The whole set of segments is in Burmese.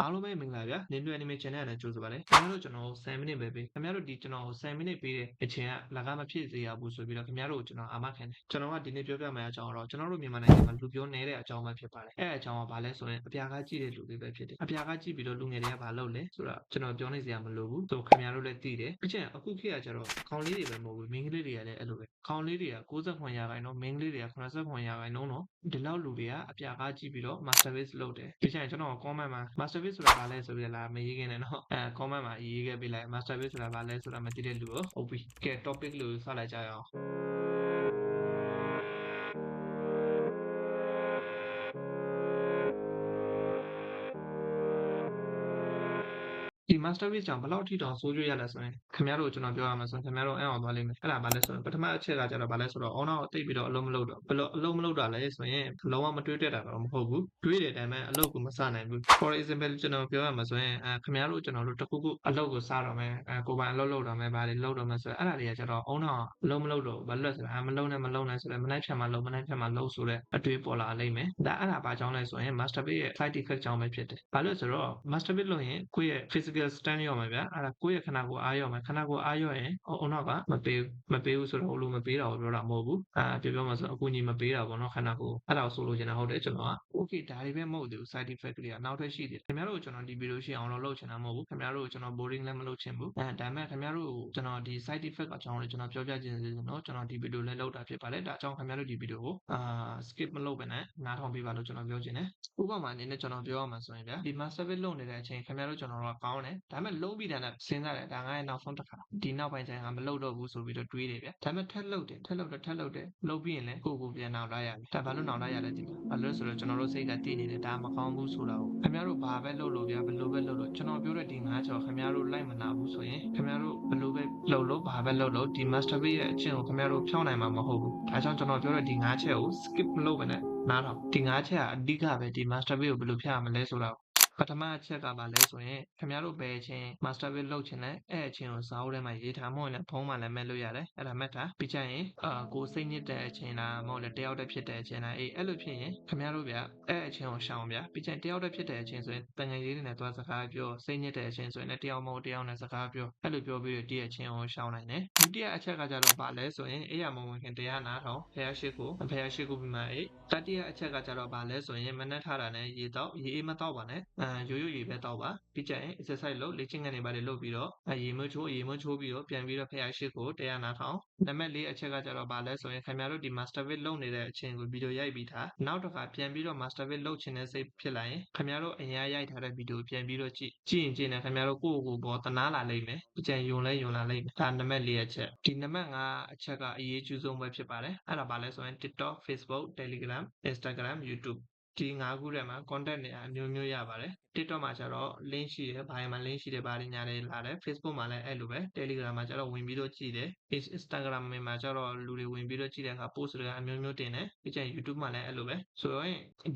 အားလုံးပဲမင်္ဂလာဗျာနင်းပြ anime channel နဲ့ကြိုဆိုပါလေခင်ဗျားတို့ကျွန်တော်ကို10မိနစ်ပဲပေးခင်ဗျားတို့ဒီကျွန်တော်ကို10မိနစ်ပေးတဲ့အချိန်ကလကားမဖြစ်စေရဘူးဆိုပြီးတော့ခင်ဗျားတို့ကိုကျွန်တော်အာမခံတယ်ကျွန်တော်ကဒီနေ့ပြောပြမယ့်အကြောင်းတော့ကျွန်တော်တို့မြန်မာနိုင်ငံမှာလူပြောနေတဲ့အကြောင်းပဲဖြစ်ပါတယ်အဲ့အကြောင်းကဘာလဲဆိုရင်အပြာကားကြည့်တဲ့လူတွေပဲဖြစ်တယ်အပြာကားကြည့်ပြီးတော့လူငယ်တွေကဘာလုပ်လဲဆိုတော့ကျွန်တော်ပြောနေစရာမလိုဘူးဆိုခင်ဗျားတို့လည်းသိတယ်အချက်အခုခေတ်ကကျတော့ခေါင်းလေးတွေပဲမဟုတ်ဘူးမိန်းကလေးတွေကလည်းအဲ့လိုပဲခေါင်းလေးတွေက60ရာခိုင်နှုန်းမိန်းကလေးတွေက80ရာခိုင်နှုန်းတော့ဒီလောက်လူတွေကအပြာကားကြည့်ပြီးတော့ masterpiece လုပ်တယ်ဒီချိန်ကျွန်တော် comment မှာ masterpiece ဆိုတာဘာလဲဆိုပြီးလာမရေးခင်နဲ့နော်အဲ comment မှာရေးခဲ့ပေးလိုက် masterpiece ဆိုတာဘာလဲဆိုတာမသိတဲ့လူကိုဟုတ်ပြီကဲ topic လို့စလိုက်ကြရအောင်ဒီ masterpiece ကြောင့်ဘယ်လောက်ထိတောင်ဆိုးရွားရလဲဆိုရင် ခင်ဗျားတို့ကျွန်တော်ပြောရမှာဆိုရင်ခင်ဗျားတို့အံ့ဩသွားလိမ့်မယ်အဲ့ဒါဘာလဲဆိုရင်ပထမအချက်ကကျတော့ဘာလဲဆိုတော့ owner ကိုတိတ်ပြီးတော့အလုံးမလုပ်တော့ဘယ်လိုအလုံးမလုပ်တာလဲဆိုရင်လုံးဝမတွေးတက်တာတော့မဟုတ်ဘူးတွေးတဲ့အတိုင်းပဲအလုပ်ကိုမစနိုင်ဘူး for example ကျွန်တော်ပြောရမှာဆိုရင်အဲခင်ဗျားတို့ကျွန်တော်တို့တခုခုအလုပ်ကိုစတော့မယ်အဲကိုယ်ပိုင်အလုပ်လုပ်တော့မယ်ဘာတွေလုပ်တော့မယ်ဆိုရင်အဲ့ဒါတွေကကျတော့ owner အလုံးမလုပ်တော့ဘာလို့လဲဆိုတော့အမလုံးနဲ့မလုံးနဲ့ဆိုတော့မနိုင်ဖြတ်မှာလုံးမနိုင်ဖြတ်မှာလုံးဆိုတဲ့အတွေးပေါ်လာလိမ့်မယ်ဒါအဲ့ဒါဘာကြောင့်လဲဆိုရင် masterpiece ရဲ့ side effect ကြောင့်ပဲဖြစ်တယ်ဘာလို့လဲဆိုတော့ masterpiece လုပ်ရင်ကိုယ့်ရဲ့ physical stand ရောမယ်ဗျာအဲ့ဒါကိုယ့်ရဲ့ခန္ဓာကိုယ်အားရောမယ်ခန္ဓာကိုယ်အားရောရင်အုံနောက်ကမပေးဘူးမပေးဘူးဆိုတော့ဟိုလိုမပေးတာကိုပြောတာမဟုတ်ဘူးအာပြောပြောမှာဆိုအကူကြီးမပေးတာပေါ့နော်ခန္ဓာကိုယ်အဲ့ဒါကိုဆိုလိုချင်တာဟုတ်တယ်ကျွန်တော်က okay ဒါတွေပဲမဟုတ်သေးဘူး side effect တွေကနောက်ထပ်ရှိသေးတယ်ခင်ဗျားတို့ကျွန်တော်ဒီဗီဒီယိုရှင်းအောင်လို့လုပ်ချင်တာမဟုတ်ဘူးခင်ဗျားတို့ကျွန်တော် boring လည်းမလုပ်ချင်ဘူးအဲဒါပေမဲ့ခင်ဗျားတို့ကျွန်တော်ဒီ side effect အကြောင်းလေးကျွန်တော်ပြောပြချင်သေးတယ်နော်ကျွန်တော်ဒီဗီဒီယိုလည်းလုပ်တာဖြစ်ပါတယ်ဒါအကြောင်းခင်ဗျားတို့ဒီဗီဒီယိုကိုအာ skip မလုပ်ဘဲနဲ့နားထောင်ပေးပါလို့ကျွန်တော်ပြောချင်တယ်ဥပမာအနေနဲ့ကျွန်တော်ပြောရမှာဆိုရင်ဗျာဒီ master bit လုပ်နေတဲ့အချိန်ခင်ဗျားတို့ကျွန်တော်တို့ကကောင်းတယ်ဒါပေမဲ့လုံးပြီးတဲ့နဲ့စဉ်းစားတယ်ဒါငါရဲ့နောက်ဆုံးတစ်ခါဒီနောက်ပိုင်းကျရင်ငါမလုပ်တော့ဘူးဆိုပြီးတော့တွေးတယ်ဗျာဒါပေမဲ့ထက်လုပ်တယ်ထက်လုပ်တယ်ထက်လုပ်တယ်လုပ်ပြီးရင်လည်းကိုယ့်ကိုယ်ပြန်နောက်လာရတယ်ဒါဘာလို့နောက်လာရလဲဒီမှာဘာလို့လဲဆိုတော့ကျွန်တော်တို့စိတ်ကတည်နေတယ်ဒါမကောင်းဘူးဆိုတာကိုခင်ဗျားတို့ဘာပဲလုပ်လို့ဗျာဘယ်လိုပဲလုပ်လို့ကျွန်တော်ပြောတဲ့ဒီငါးချော်ခင်ဗျားတို့လိုက်မနာဘူးဆိုရင်ခင်ဗျားတို့ဘယ်လိုပဲလုပ်လို့ဘာပဲလုပ်လို့ဒီ master bit ရဲ့အချင်းကိုခင်ဗျားတို့ဖြောင်းနိုင်မှာမဟုတ်ဘူးအဲကြောင့်ကျွန်တော်ပြောတဲ့ဒီငါးချက်ကို skip မလုပ်ဘဲနဲ့နားထောင်ဒီငါးချက်ကအဓိကပဲဒီ master bit ကိုဘယ်လိုဖြတ်ရမလဲဆိုတာကို ပထမအချက်ကပါလဲဆိုရင်ခင်ဗျားတို့ဘယ်အချင်း master bit လုပ်ချင်လဲအဲ့အချင်းကိုဇာတ်ထဲမှာရေးထားမဟုတ်ရင်လည်းဖုန်းမှာလည်းမဲ့လို့ရတယ်အဲ့ဒါမဲ့တာပြီးကြရင်အာကိုစိတ်ညစ်တဲ့အချင်းလားမဟုတ်လည်းတယောက်တည်းဖြစ်တဲ့အချင်းလားအေးအဲ့လိုဖြစ်ရင်ခင်ဗျားတို့ဗျအဲ့အချင်းကိုရှောင်ဗျပြီးကြရင်တယောက်တည်းဖြစ်တဲ့အချင်းဆိုရင်တန်ငယ်လေးတွေနဲ့သွားစကားပြောစိတ်ညစ်တဲ့အချင်းဆိုရင်လည်းတယောက်မဟုတ်တယောက်နဲ့စကားပြောအဲ့လိုပြောပြီးတော့ဒီအချင်းကိုရှောင်နိုင်တယ်ဒုတိယအချက်ကကြတော့ဗာလဲဆိုရင်အေးရမဝင်ခင်တရားနာထောင်ဖះရှိကိုဖះရှိကိုပြီးမှအေးတတိယအချက်ကကြတော့ဗာလဲဆိုရင်မနှက်ထားတာနဲ့ရေတော့ရေအေးမတော့ပါနဲ့အာရိုးရိုးရေပဲတော့ပါပြီးကြရင် exercise လုပ်လေ့ကျင့်ခန်းတွေပါလေလုပ်ပြီးတော့အရေမချိုးရေမချိုးပြီးတော့ပြန်ပြီးတော့ဖះရှိကိုတရားနာထောင်နံပါတ်၄အချက်ကကြတော့ဗာလဲဆိုရင်ခင်ဗျားတို့ဒီ master bit လုပ်နေတဲ့အချင်းကိုဗီဒီယိုရိုက်ပြီးသားနောက်တစ်ခါပြန်ပြီးတော့ master bit လုပ်ချင်တဲ့စိတ်ဖြစ်လာရင်ခင်ဗျားတို့အရင်ရိုက်ထားတဲ့ဗီဒီယိုပြန်ပြီးတော့ကြည့်ကြည့်ရင်ကြည့်နေခင်ဗျားတို့ကိုယ့်ကိုယ်ပေါ်တနာလာလိမ့်မယ်ကြံယုံလဲယုံလာလိမ့်မယ်ဒါနံပါတ်၄အချက်ဒီနံပါတ်၅အချက်ကအရေးကြီးဆုံးပဲဖြစ်ပါတယ်အဲ့ဒါဗာလဲဆိုရင် TikTok Facebook Telegram Instagram YouTube ဒီ၅ခုထဲမှာ content တွေအမျိုးမျိုးရပါတယ် TikTok မှာကျတော့ link ရှိတယ်ဘာမှာ link ရှိတယ်ဘာတွေညာတွေလာတယ် Facebook မှာလည်းအဲ့လိုပဲ Telegram မှာကျတော့ဝင်ပြီးတော့ကြည့်တယ် Instagram မှာကျတော့လူတွေဝင်ပြီးတော့ကြည့်တဲ့အခါ post တွေအမျိုးမျိုးတင်တယ်ပြီးကျရင် YouTube မှာလည်းအဲ့လိုပဲဆိုတော့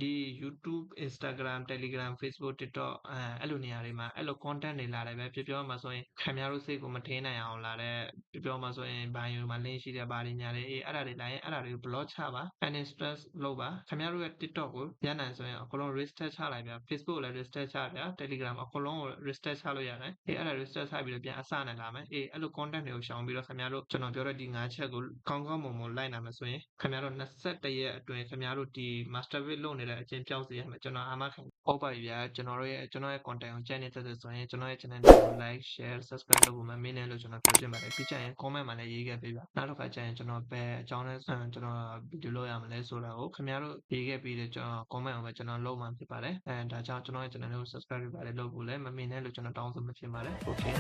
ဒီ YouTube Instagram Telegram Facebook TikTok အဲအဲ့လိုနေရာတွေမှာအဲ့လို content တွေလာတယ်ပဲပြောပြောမှာဆိုရင်ခင်ဗျားတို့စိတ်ကိုမထင်းနိုင်အောင်လာတဲ့ပြောပြောမှာဆိုရင် bio မှာ link ရှိတယ်ဘာတွေညာတွေအေးအဲ့ဒါတွေလာရင်အဲ့ဒါတွေကို block ချပါ uninstall လုပ်ပါခင်ဗျားတို့ရဲ့ TikTok ကိုရနိုင်ဆိုရင်အကုန်လုံး restart ချလိုက်ပြ Facebook လည်း restart ချပြ Telegram အကုန်လုံးကို restart ချလို့ရတယ်အေးအဲ့ဒါ restart ချပြီးတော့ပြန်အစနဲ့လာမယ်အေးအဲ့လို content တွေကိုရှောင်ပြီးတော့ခင်ဗျားတို့ကျွန်တော်ပြောတဲ့ဒီ၅ချက်ကိုကောင်းကောင်းမွန်မွန်လိုက်နိုင်မယ်ဆိုရင်ခင်ဗျားတို့21ရက်အတွင်းခင်ဗျားတို့ဒီ master bit လုပ်နေတဲ့အချင်းပြောင်းစေရမယ်ကျွန်တော်အာမခံဟုတ်ပါပြီဗျာကျွန်တော်တို့ရဲ့ကျွန်တော်ရဲ့ content ကိုကြိုက်နေတဲ့ဆိုရင်ကျွန်တော်ရဲ့ channel ကို like share subscribe လုပ်ဖို့မမေ့နဲ့လို့ကျွန်တော်ပြောချင်ပါတယ်ပြီးကြရင် comment မှာလည်းရေးခဲ့ပေးပါနောက်တစ်ခါကျရင်ကျွန်တော်ဘယ်အကြောင်းလဲကျွန်တော်ဗီဒီယိုလုပ်ရမလဲဆိုတာကိုခင်ဗျားတို့ရေးခဲ့ပြီးတော့ကျွန်တော် comment ကိုပဲကျွန်တော်လုပ်မှဖြစ်ပါတယ်အဲဒါကြောင့်ကျွန်တော်ရဲ့ channel ကို subscribe လုပ်ပါတယ်လုပ်ဖို့လည်းမမင်နဲ့လို့ကျွန်တော်တောင်းဆိုမှဖြစ်ပါတယ် okay